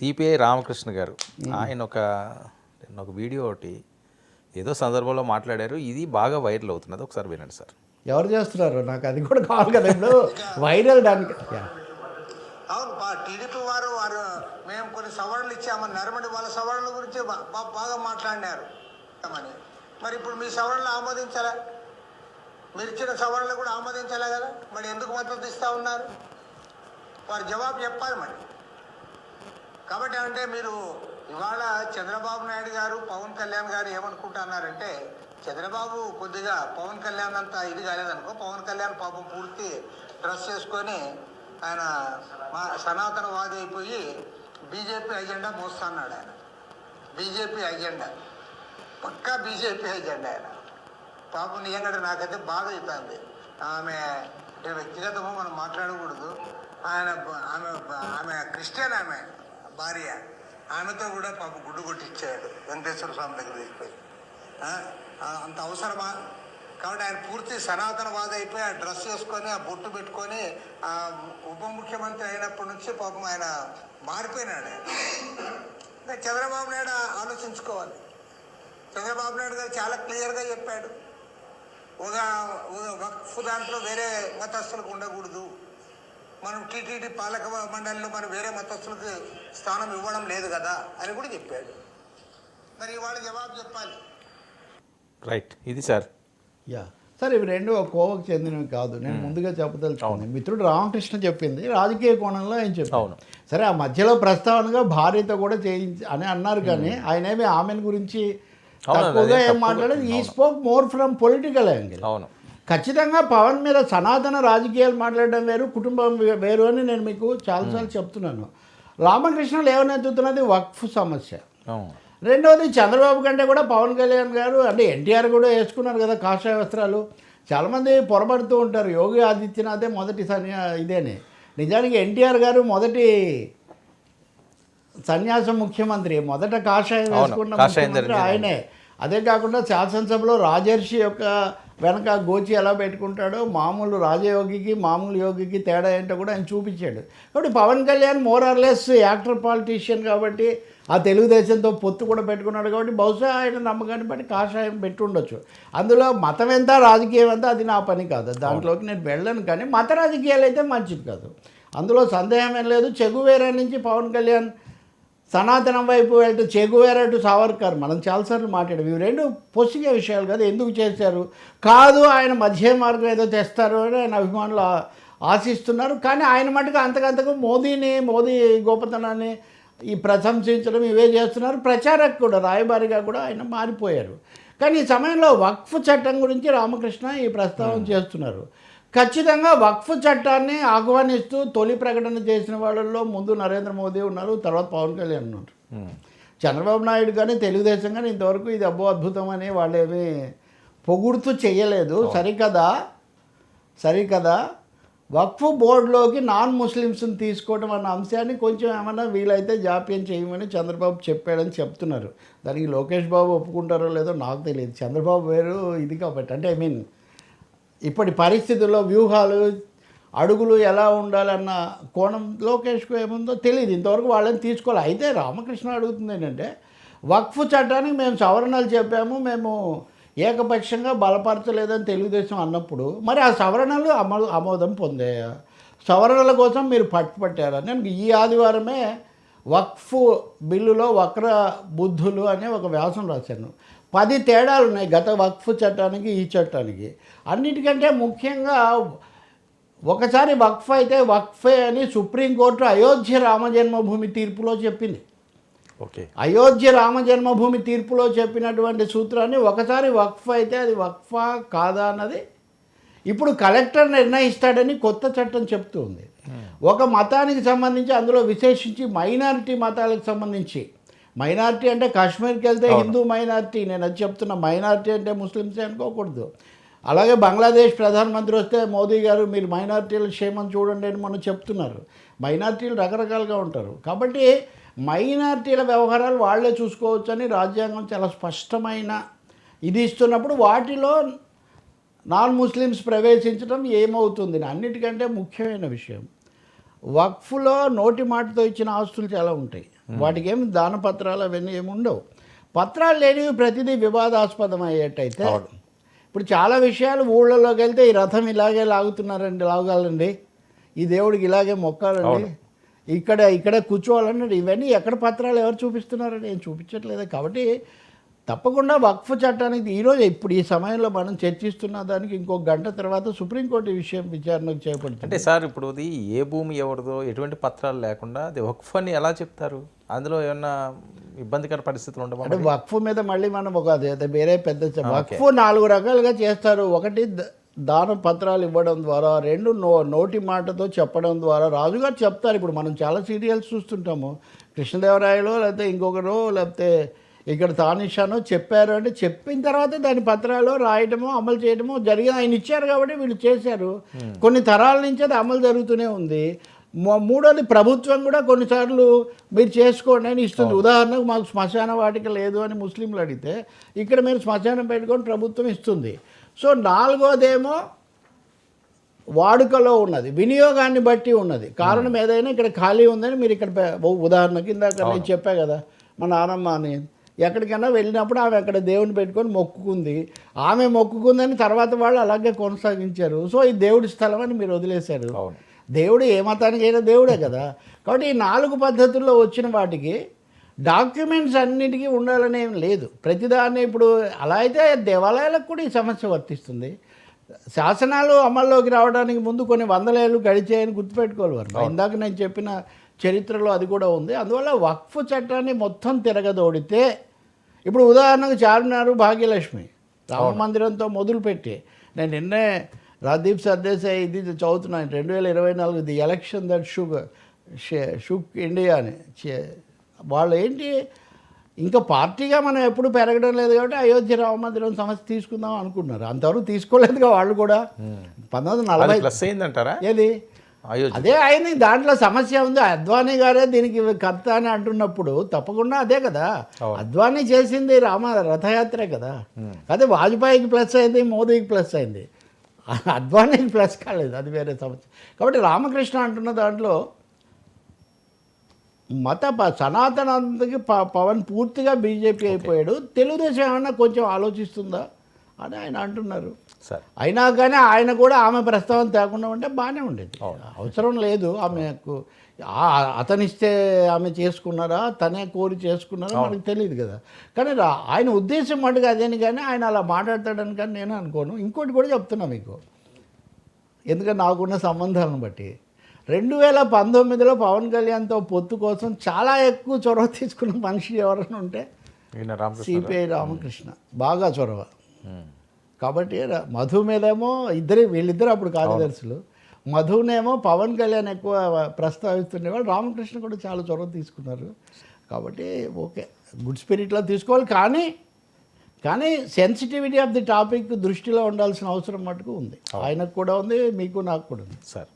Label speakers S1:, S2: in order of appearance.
S1: CPI Ramakrishna గారు. ఆయన ఒక నిన్న ఒక వీడియో ఒకటి ఏదో సందర్భంలో మాట్లాడారు. ఇది బాగా వైరల్ అవుతున్నది. ఒకసారి వినండి సార్.
S2: ఎవరు చేస్తున్నారు? నాకు అది కూడా కావాలి కదా ఇప్పుడు. వైరల్ దానికి.
S3: అవును బా- టీడీపీ వారు వారు మేము కొన్ని సవరణలు ఇచ్చామని నరమడి వాళ్ళ సవరణల గురించి బాగా మాట్లాడినారు. అని మరి ఇప్పుడు మీ సవరణలు ఆమోదించాలా? మీరు ఇచ్చిన సవరణలు కూడా ఆమోదించాలా కదా? మరి ఎందుకు మద్దతు ఇస్తా ఉన్నారు? వారు జవాబు చెప్పాలి మరి. కాబట్టి అంటే మీరు ఇవాళ చంద్రబాబు నాయుడు గారు పవన్ కళ్యాణ్ గారు ఏమనుకుంటున్నారంటే చంద్రబాబు కొద్దిగా పవన్ కళ్యాణ్ అంతా ఇది కాలేదనుకో పవన్ కళ్యాణ్ పాపం పూర్తి డ్రెస్ చేసుకొని ఆయన మా సనాతనవాది అయిపోయి బీజేపీ ఎజెండా మోస్తున్నాడు ఆయన. బీజేపీ ఎజెండా పక్కా బీజేపీ ఎజెండా ఆయన. పాపం నిజంగా నాకైతే బాధ అవుతుంది. ఆమె వ్యక్తిగతము మనం మాట్లాడకూడదు. ఆయన ఆమె ఆమె క్రిస్టియన్ ఆమె. భార్య. ఆమెతో కూడా పాప గుడ్డు కొట్టించాడు వెంకటేశ్వర స్వామి దగ్గర తీసుకుపోయి అంత అవసరమా? కాబట్టి ఆయన పూర్తి సనాతనవాద అయిపోయి ఆ డ్రెస్ వేసుకొని ఆ బొట్టు పెట్టుకొని ఆ ఉప ముఖ్యమంత్రి అయినప్పటి నుంచి పాపం ఆయన మారిపోయినాడు ఇంకా చంద్రబాబు నాయుడు ఆలోచించుకోవాలి. చంద్రబాబు నాయుడు గారు చాలా క్లియర్గా చెప్పాడు. ఒక ఒక వక్ఫ్ దాంట్లో వేరే మతస్థులకు ఉండకూడదు. మనం టీటీడీ పాలక మండలిలో మనం వేరే మతస్థులకు స్థానం ఇవ్వడం లేదు కదా అని కూడా చెప్పాడు. మరి ఇవాళ జవాబు చెప్పాలి.
S1: రైట్ ఇది సార్.
S2: యా. సరే ఇవి రెండు ఒక కోవకు చెందినవి కాదు. నేను ముందుగా చెప్పదలుచుకున్నాను. మిత్రుడు రామకృష్ణ చెప్పింది. రాజకీయ కోణంలో ఆయన చెప్పారు
S1: అవును.
S2: సరే ఆ మధ్యలో ప్రస్తావనగా భార్యతో కూడా చేయించి అని అన్నారు కానీ ఆయన ఏమి ఆమెను గురించి తక్కువగా ఏం మాట్లాడేది ఈ spoke more from political angle
S1: అవును.
S2: ఖచ్చితంగా పవన్ మీద సనాతన రాజకీయాలు మాట్లాడడం వేరు కుటుంబం వేరు అని నేను మీకు చాలాసార్లు చెప్తున్నాను. రామకృష్ణ లేవనెత్తుతున్నది వక్ఫ్ సమస్య. రెండవది చంద్రబాబు కంటే కూడా పవన్ కళ్యాణ్ గారు అంటే ఎన్టీఆర్ కూడా వేసుకున్నారు కదా కాషాయ వస్త్రాలు. చాలామంది పొరపడుతూ ఉంటారు యోగి ఆదిత్యనాథే మొదటి సన్యా ఇదేని. నిజానికి ఎన్టీఆర్ గారు మొదటి సన్యాస ముఖ్యమంత్రి మొదట కాషాయం వేసుకున్న ముఖ్యమంత్రి ఆయనే. అదే కాకుండా శాసనసభలో రాజర్షి యొక్క వెనక గోచి ఎలా పెట్టుకుంటాడో మామూలు రాజయోగికి మామూలు యోగికి తేడా ఏంటో కూడా ఆయన చూపించాడు. కాబట్టి Pawan Kalyan more or less actor politician కాబట్టి ఆ తెలుగుదేశంతో పొత్తు కూడా పెట్టుకున్నాడు కాబట్టి బహుశా ఆయన నమ్మకాన్ని బట్టి కాషాయం పెట్టుండొచ్చు అందులో మతం ఎంత రాజకీయం ఎంత అది నా పని కాదు. దాంట్లోకి నేను వెళ్ళను కానీ మత రాజకీయాలు అయితే మంచిది కాదు. అందులో సందేహం ఏం లేదు. చెగువేరా నుంచి పవన్ కళ్యాణ్ సనాతనం వైపు వెళ్తే చెగువేరా టు సావర్కర్ మనం చాలాసార్లు మాట్లాడాం. ఇవి రెండు పొసిగే విషయాలు కదా. ఎందుకు చేశారు? కాదు ఆయన మధ్య మార్గం ఏదో తెస్తారు అని ఆయన అభిమానులు ఆశిస్తున్నారు. కానీ ఆయన మటుకు అంతకంతకు మోదీని మోదీ గొప్పతనాన్ని ఈ ప్రశంసించడం ఇవే చేస్తున్నారు. ప్రచారకు కూడా రాయబారిగా కూడా ఆయన మారిపోయారు. కానీ ఈ సమయంలో వక్ఫ్ చట్టం గురించి రామకృష్ణ ఈ ప్రస్తావన చేస్తున్నారు. ఖచ్చితంగా వక్ఫ్ చట్టాన్ని ఆహ్వానిస్తూ తొలి ప్రకటన చేసిన వాళ్ళల్లో ముందు నరేంద్ర మోదీ ఉన్నారు తర్వాత పవన్ కళ్యాణ్ ఉన్నారు.
S1: ఉమ్.
S2: చంద్రబాబు నాయుడు కానీ తెలుగుదేశం కానీ ఇంతవరకు ఇది అబ్బో అద్భుతం అని వాళ్ళేమీ పొగుడుతూ చెయ్యలేదు సరికదా? సరికదా? వక్ఫ్ బోర్డులోకి నాన్ ముస్లిమ్స్ని తీసుకోవడం అన్న అంశాన్ని కొంచెం ఏమన్నా వీలైతే జాప్యం చేయమని చంద్రబాబు చెప్పాడని చెప్తున్నారు. దానికి లోకేష్ బాబు ఒప్పుకుంటారో లేదో నాకు తెలియదు. చంద్రబాబు వేరు ఇది కాబట్టి. అంటే ఐ మీన్ ఇప్పటి పరిస్థితుల్లో వ్యూహాలు అడుగులు ఎలా ఉండాలన్న కోణం లోకేష్కు ఏముందో తెలియదు ఇంతవరకు వాళ్ళని తీసుకోవాలి అయితే రామకృష్ణ అడుగుతుంది ఏంటంటే వక్ఫ్ చట్టానికి మేము సవరణలు చెప్పాము మేము ఏకపక్షంగా బలపరచలేదని తెలుగుదేశం అన్నప్పుడు మరి ఆ సవరణలు అమలు ఆమోదం పొందాయా? సవరణల కోసం మీరు పట్టుపట్టారా? నేను ఈ ఆదివారమే వక్ఫ్ బిల్లులో వక్ర బుద్ధులు అనే ఒక వ్యాసం రాశాను. పది తేడాలు ఉన్నాయి గత వక్ఫ్ చట్టానికి ఈ చట్టానికి. అన్నిటికంటే ముఖ్యంగా ఒకసారి వక్ఫ్ అయితే వక్ఫే అని సుప్రీంకోర్టు అయోధ్య రామజన్మభూమి తీర్పులో చెప్పింది.
S1: ఓకే.
S2: అయోధ్య రామ జన్మభూమి తీర్పులో చెప్పినటువంటి సూత్రాన్ని ఒకసారి వక్ఫ్ అయితే అది వక్ఫా కాదా అన్నది ఇప్పుడు కలెక్టర్ నిర్ణయిస్తాడని కొత్త చట్టం చెప్తూ ఉంది. ఒక మతానికి సంబంధించి అందులో విశేషించి మైనారిటీ మతాలకు సంబంధించి మైనారిటీ అంటే కాశ్మీర్కి వెళ్తే హిందూ మైనారిటీ. నేను అది చెప్తున్నా మైనారిటీ అంటే ముస్లిమ్సే అనుకోకూడదు. అలాగే బంగ్లాదేశ్ ప్రధానమంత్రి వస్తే మోదీ గారు మీరు మైనారిటీల క్షేమం చూడండి అని మనం చెప్తున్నారు. మైనారిటీలు రకరకాలుగా ఉంటారు. కాబట్టి మైనారిటీల వ్యవహారాలు వాళ్ళే చూసుకోవచ్చని రాజ్యాంగం చాలా స్పష్టమైన ఇది ఇస్తున్నప్పుడు వాటిలో నాన్ ముస్లిమ్స్ ప్రవేశించడం ఏమవుతుంది? అన్నిటికంటే ముఖ్యమైన విషయం వక్ఫ్లో నోటి మాటతో ఇచ్చిన ఆస్తులు చాలా ఉంటాయి. వాటికి ఏమి దాన పత్రాలు అవన్నీ ఏమి ఉండవు. పత్రాలు లేనివి ప్రతిదీ వివాదాస్పదం అయ్యేటైతే ఇప్పుడు చాలా విషయాలు ఊళ్ళలోకి వెళ్తే ఈ రథం ఇలాగే లాగుతున్నారండి లాగాలండి. ఈ దేవుడికి ఇలాగే మొక్కాలండి. ఇక్కడ ఇక్కడ కూర్చోవాలన్నాడు. ఇవన్నీ ఎక్కడ పత్రాలు ఎవరు చూపిస్తున్నారండి ఏం చూపించట్లేదు. కాబట్టి తప్పకుండా వక్ఫ్ చట్టానికి ఈరోజు ఇప్పుడు ఈ సమయంలో మనం చర్చిస్తున్న దానికి ఇంకో గంట తర్వాత సుప్రీంకోర్టు ఈ విషయం విచారణకు చేపడుతుంది.
S1: అంటే సార్ ఇప్పుడు అది ఏ భూమి ఎవరిదో ఎటువంటి పత్రాలు లేకుండా అది వక్ఫ్ అని ఎలా చెప్తారు? అందులో ఏమన్నా ఇబ్బందికర పరిస్థితులు ఉండవా
S2: అంటే వక్ఫ్ మీద మళ్ళీ మనం ఒక అది వేరే పెద్ద వక్ఫ్ నాలుగు రకాలుగా చేస్తారు. ఒకటి ద- దాన పత్రాలు ఇవ్వడం ద్వారా రెండు నో నోటి మాటతో చెప్పడం ద్వారా. రాజుగారు చెప్తారు. ఇప్పుడు మనం చాలా సీరియల్స్ చూస్తుంటాము. కృష్ణదేవరాయలో లేకపోతే ఇంకొకరు లేకపోతే ఇక్కడ తానిషానో చెప్పారు అంటే చెప్పిన తర్వాత దాని పత్రాలు రాయడము అమలు చేయడము జరిగింది. ఆయన ఇచ్చారు కాబట్టి వీళ్ళు చేశారు. కొన్ని తరాల నుంచి అది అమలు జరుగుతూనే ఉంది. మూడోది ప్రభుత్వం కూడా కొన్నిసార్లు మీరు చేసుకోండి అని ఇస్తుంది. ఉదాహరణకు మాకు శ్మశాన వాటిక లేదు అని ముస్లింలు అడిగితే ఇక్కడ మీరు శ్మశానం పెట్టుకొని ప్రభుత్వం ఇస్తుంది. సో నాలుగోదేమో వాడుకలో ఉన్నది వినియోగాన్ని బట్టి ఉన్నది. కారణం ఏదైనా ఇక్కడ ఖాళీ ఉందని మీరు ఇక్కడ ఉదాహరణకి ఇందాక నేను చెప్పా కదా మా నాన్నమ్మ అని. ఎక్కడికైనా వెళ్ళినప్పుడు ఆమె అక్కడ దేవుని పెట్టుకొని మొక్కుకుంది. ఆమె మొక్కుకుందని తర్వాత వాళ్ళు అలాగే కొనసాగించారు. సో ఈ దేవుడి స్థలం అని మీరు వదిలేశారు. దేవుడు ఏ మతానికైనా దేవుడే కదా. కాబట్టి ఈ నాలుగు పద్ధతుల్లో వచ్చిన వాటికి డాక్యుమెంట్స్ అన్నిటికీ ఉండాలని ఏం లేదు. ప్రతిదాన్ని ఇప్పుడు అలా అయితే దేవాలయాలకు కూడా ఈ సమస్య వర్తిస్తుంది. శాసనాలు అమల్లోకి రావడానికి ముందు కొన్ని వందల ఏళ్ళు గడిచాయని గుర్తుపెట్టుకోవాలి వారు. ఇందాక నేను చెప్పిన చరిత్రలో అది కూడా ఉంది. అందువల్ల వక్ఫ్ చట్టాన్ని మొత్తం తిరగదోడితే ఇప్పుడు ఉదాహరణకు చార్మినారు భాగ్యలక్ష్మి రామ మందిరంతో మొదలుపెట్టి నేను నిన్నే రాదీప్ సర్దేశాయ్ ఇది చదువుతున్నాను రెండు వేల ఇరవై నాలుగు the election that shook shook India అని. చే- వాళ్ళు ఏంటి ఇంకా పార్టీగా మనం ఎప్పుడు పెరగడం లేదు కాబట్టి అయోధ్య రామ మందిరం సమస్య తీసుకుందాం అనుకుంటున్నారు. అంతవరకు తీసుకోలేదుగా వాళ్ళు కూడా. పంతొమ్మిది వందల నలభై
S1: ప్లస్ అయిందంటారా?
S2: ఏది? అదే అయింది. దాంట్లో సమస్య ఉంది. అద్వానీ గారే దీనికి కర్త అని అంటున్నప్పుడు తప్పకుండా అదే కదా. అద్వానీ చేసింది రామ రథయాత్రే కదా. అదే వాజ్పేయికి ప్లస్ అయింది మోదీకి ప్లస్ అయింది. అద్వానీకి ప్లస్ కాలేదు. అది వేరే సమస్య. కాబట్టి రామకృష్ణ అంటున్న దాంట్లో మత ప పవన్ పూర్తిగా బీజేపీ అయిపోయాడు. తెలుగుదేశం ఏమన్నా కొంచెం ఆలోచిస్తుందా? అని ఆయన అంటున్నారు. అయినా కానీ ఆయన కూడా ఆమె ప్రస్తావన తేకుండా ఉంటే బాగానే ఉండేది. అవసరం లేదు. ఆమెకు అతనిస్తే ఆమె చేసుకున్నారా తనే కోరి చేసుకున్నారా మనకు తెలియదు కదా. కానీ ఆయన ఉద్దేశం మటుకు అదేని కానీ ఆయన అలా మాట్లాడతాడని కానీ నేను అనుకోను. ఇంకోటి కూడా చెప్తున్నా మీకు. ఎందుకంటే నాకున్న సంబంధాలను బట్టి. రెండు వేల పంతొమ్మిదిలో పవన్ కళ్యాణ్తో పొత్తు కోసం చాలా ఎక్కువ చొరవ తీసుకున్న మనిషి ఎవరైనా ఉంటే సిపిఐ రామకృష్ణ. బాగా చొరవ. కాబట్టి మధు మీదేమో ఇద్దరు వీళ్ళిద్దరు అప్పుడు కార్యదర్శులు మధునేమో పవన్ కళ్యాణ్ ఎక్కువ ప్రస్తావిస్తుండేవాళ్ళు రామకృష్ణ కూడా చాలా చొరవ తీసుకున్నారు. కాబట్టి ఓకే గుడ్ స్పిరిట్లో తీసుకోవాలి. కానీ కానీ సెన్సిటివిటీ ఆఫ్ ది టాపిక్ దృష్టిలో ఉండాల్సిన అవసరం మటుకు ఉంది. ఆయనకు కూడా ఉంది మీకు నాకు కూడా ఉంది.
S1: సార్